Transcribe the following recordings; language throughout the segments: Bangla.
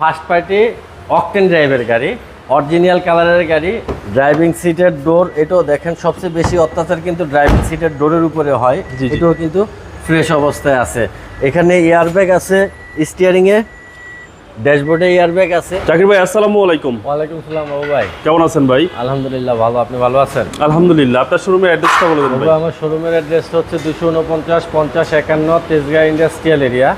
ফার্স্ট পার্টি অকটেন ড্রাইভের গাড়ি অরিজিনাল কালারের গাড়ি ড্রাইভিং সিটের ডোর এটাও দেখেন সবচেয়ে বেশি অত্যাচার কিন্তু ড্রাইভিং সিটের ডোরের উপরে হয়। এটাও কিন্তু ফ্রেশ অবস্থায় আছে। এখানে এয়ারব্যাগ আছে স্টিয়ারিংয়ে ড্যাশবোর্ডে এয়ারব্যাগ আছে। জাকির ভাই আসসালামু আলাইকুম। ওয়ালাইকুম সালাম বাবু ভাই। কেমন আছেন ভাই? আলহামদুলিল্লাহ ভালো। আপনি ভালো আছেন? আলহামদুলিল্লাহ। আপনার শোরুমের অ্যাড্রেসটা বলে দেন বাবু ভাই। আমার শোরুমের অ্যাড্রেসটা হচ্ছে দুশো উনপঞ্চাশ পঞ্চাশ একান্ন Tejgaon industrial area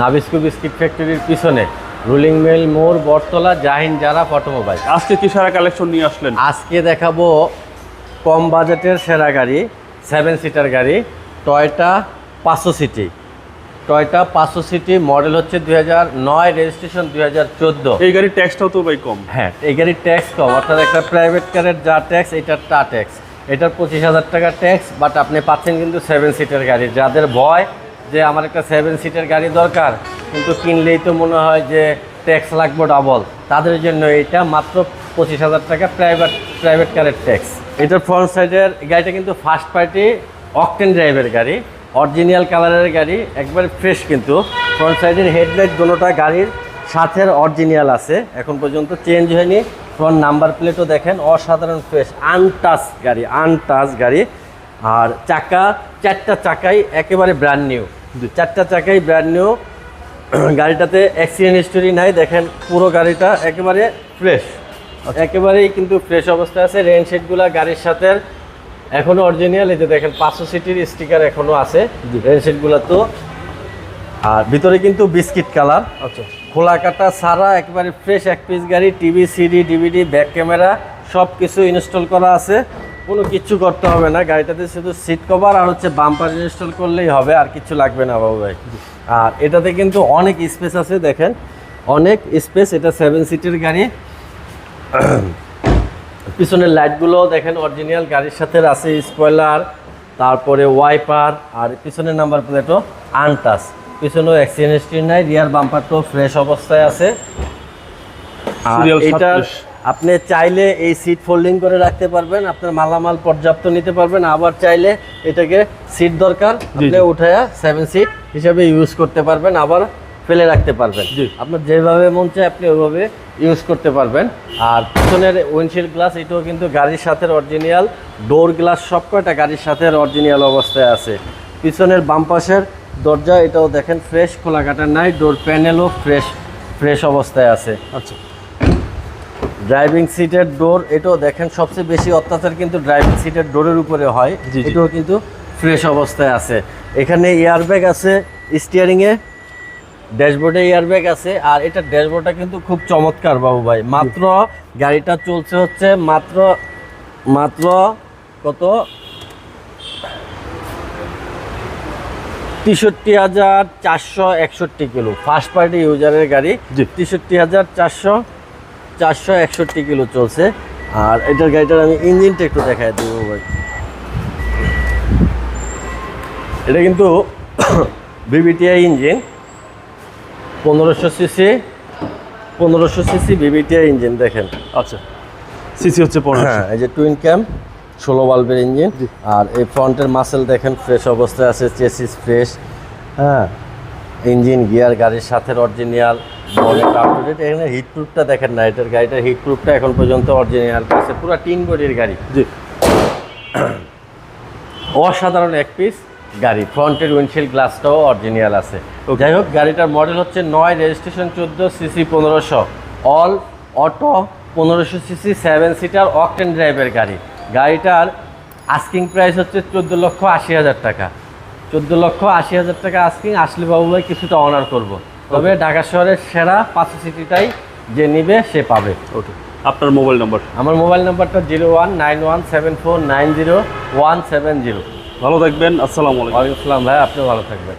Nabisco biscuit ফ্যাক্টরির পিছনে। রুলিং মেল মোড় বটতলা জাহিন জারা অটোমোবাইল আজকে কি সারা কালেকশন নিয়ে আসলেন? আজকে দেখাবো কম বাজেটের সেরা গাড়ি সেভেন সিটার গাড়ি টয়টা পাঁচশো সিটি। টয়টা পাঁচশো সিটি মডেল হচ্ছে দুই হাজার নয় রেজিস্ট্রেশন দুই হাজার চোদ্দ। এই গাড়ির ট্যাক্সটাও তো ভাই কম। হ্যাঁ এই গাড়ির ট্যাক্স কম। অর্থাৎ একটা প্রাইভেট কারের যা ট্যাক্স এটার তা ট্যাক্স এটার পঁচিশ হাজার টাকা ট্যাক্স বাট আপনি পাচ্ছেন কিন্তু সেভেন সিটের গাড়ি। যাদের ভয় যে আমার একটা সেভেন সিটের গাড়ি দরকার কিন্তু কিনলেই তো মনে হয় যে ট্যাক্স লাগবে ডাবল তাদের জন্য এটা মাত্র পঁচিশ হাজার টাকা প্রাইভেট প্রাইভেট কারের ট্যাক্স এটার ফ্রন্ট সাইডের গাড়িটা কিন্তু ফার্স্ট পার্টি অকটেন ড্রাইভের গাড়ি অরিজিনাল কালারের গাড়ি, একবার ফ্রেশ কিন্তু। ফ্রন্ট সাইডের হেডলাইট দুটোটা গাড়ির সাথের অরিজিনাল আছে। এখন পর্যন্ত চেঞ্জ হয়নি। ফ্রন্ট নাম্বার প্লেটও দেখেন, অসাধারণ ফ্রেশ আনটাচ গাড়ি আনটাচ গাড়ি। আর চাকা, চারটা চাকাই একেবারে ব্র্যান্ড নিউ চারটা চাকাই ব্র্যান্ড নিউ গাড়িটাতে অ্যাক্সিডেন্ট হিস্টোরি নাই দেখেন পুরো গাড়িটা একেবারে ফ্রেশ একেবারেই কিন্তু ফ্রেশ অবস্থায় আছে রেন শেডগুলা গাড়ির সাথে এখনও অরিজিনাল এই যে দেখেন পাঁচশো সিটির স্টিকার এখনও আছে রেন শেডগুলো তো। আর ভিতরে কিন্তু বিস্কিট কালার আচ্ছা। খোলা কাটা সারা একেবারে ফ্রেশ এক পিস গাড়ি TV CD DVD back camera সব কিছু ইনস্টল করা আছে। কোনো কিচ্ছু করতে হবে না। গাড়িটাতে শুধু সিট কভার আর হচ্ছে বাম্পার ইনস্টল করলেই হবে আর কিছু লাগবে না বাবু ভাই। আর এটাতে কিন্তু অনেক স্পেস আছে দেখেন। অনেক স্পেস এটা সেভেন সিটের গাড়ি। পিছনের লাইটগুলো দেখেন অরিজিনাল গাড়ির সাথে আছে স্পয়লার তারপরে ওয়াইপার আর পিছনের নাম্বার প্লেটও আনটাস পিছনেও অ্যাক্সিডেন্ট হিস্ট্রি নাই রিয়ার বাম্পারটাও ফ্রেশ অবস্থায় আছে। আর এটা 37 আপনি চাইলে এই সিট ফোল্ডিং করে রাখতে পারবেন আপনার মালামাল পর্যাপ্ত নিতে পারবেন আবার চাইলে এটাকে সিট দরকার আপনি। উঠায়া সেভেন সিট হিসাবে ইউজ করতে পারবেন আবার ফেলে রাখতে পারবেন। আপনার যেভাবে মন চায় আপনি ওইভাবে ইউজ করতে পারবেন। আর পিছনের উইন্ডশিল্ড গ্লাস এটাও কিন্তু গাড়ির সাথে অরিজিনাল ডোর গ্লাস সব কয়টা গাড়ির সাথে অরিজিনাল অবস্থায় আছে। পিছনের বাম পাশের দরজা এটাও দেখেন ফ্রেশ খোলা কাটার নাই ডোর প্যানেলও ফ্রেশ ফ্রেশ অবস্থায় আছে। আচ্ছা। ড্রাইভিং সিটের ডোর এটাও দেখেন সবচেয়ে বেশি অত্যাচার কিন্তু ড্রাইভিং সিটের ডোরের উপরে হয়। এটাও কিন্তু ফ্রেশ অবস্থায় আছে। এখানে এয়ারব্যাগ আছে স্টিয়ারিংয়ে ড্যাশবোর্ডে এয়ারব্যাগ আছে আর এটা ড্যাশবোর্ডটা কিন্তু খুব চমৎকার বাবু ভাই। মাত্র গাড়িটা চলছে হচ্ছে মাত্র মাত্র কত? তেষট্টি হাজার চারশো একষট্টি কিলো। ফার্স্ট পার্টি ইউজারের গাড়ি। তেষট্টি হাজার চারশো চারশো একষট্টি কিলো চলছে। আর এটার গাড়িটার আমি ইঞ্জিনটা একটু দেখাই দেবো ভাই। এটা কিন্তু বিবিটিআই ইঞ্জিন। পনেরোশো সিসি পনেরোশো সিসি বিবিটিআই ইঞ্জিন দেখেন। আচ্ছা সিসি হচ্ছে হ্যাঁ এই যে টুইন ক্যাম ষোলো বাল্বের ইঞ্জিন। আর এই ফ্রন্টের মাসেল দেখেন ফ্রেশ অবস্থায় আছে চেসিস ফ্রেশ হ্যাঁ ইঞ্জিন গিয়ার গাড়ির সাথে অরিজিনাল এখানে হিট প্রুফটা দেখেন না এটার গাড়িটার হিট প্রুফটা এখন পর্যন্ত অরিজিনাল আছে পুরো টিন বডির গাড়ি। জি। অসাধারণ এক পিস গাড়ি ফ্রন্টের উইন্ডশিল্ড গ্লাসটাও অরিজিনাল আছে। যাই হোক গাড়িটার মডেল হচ্ছে নয় রেজিস্ট্রেশন চোদ্দ সিসি পনেরোশো। অল অটো পনেরোশো সিসি সেভেন সিটার অকটেন ড্রাইভের গাড়ি। গাড়িটার আস্কিং প্রাইস হচ্ছে চোদ্দ লক্ষ আশি হাজার টাকা। চোদ্দ লক্ষ আশি হাজার টাকা আস্কিং আসলে বাবু ভাই কিছুটা অনার করব। তবে ঢাকা শহরের সেরা পাঁচ সিটিটাই যে নিবে সে পাবে। ওকে। আপনার মোবাইল নম্বর? আমার মোবাইল নাম্বারটা zero one nine one seven four nine zero one seven zero. ভালো থাকবেন আসসালামু আলাইকুম। আসসালাম ভাই আপনি ভালো থাকবেন।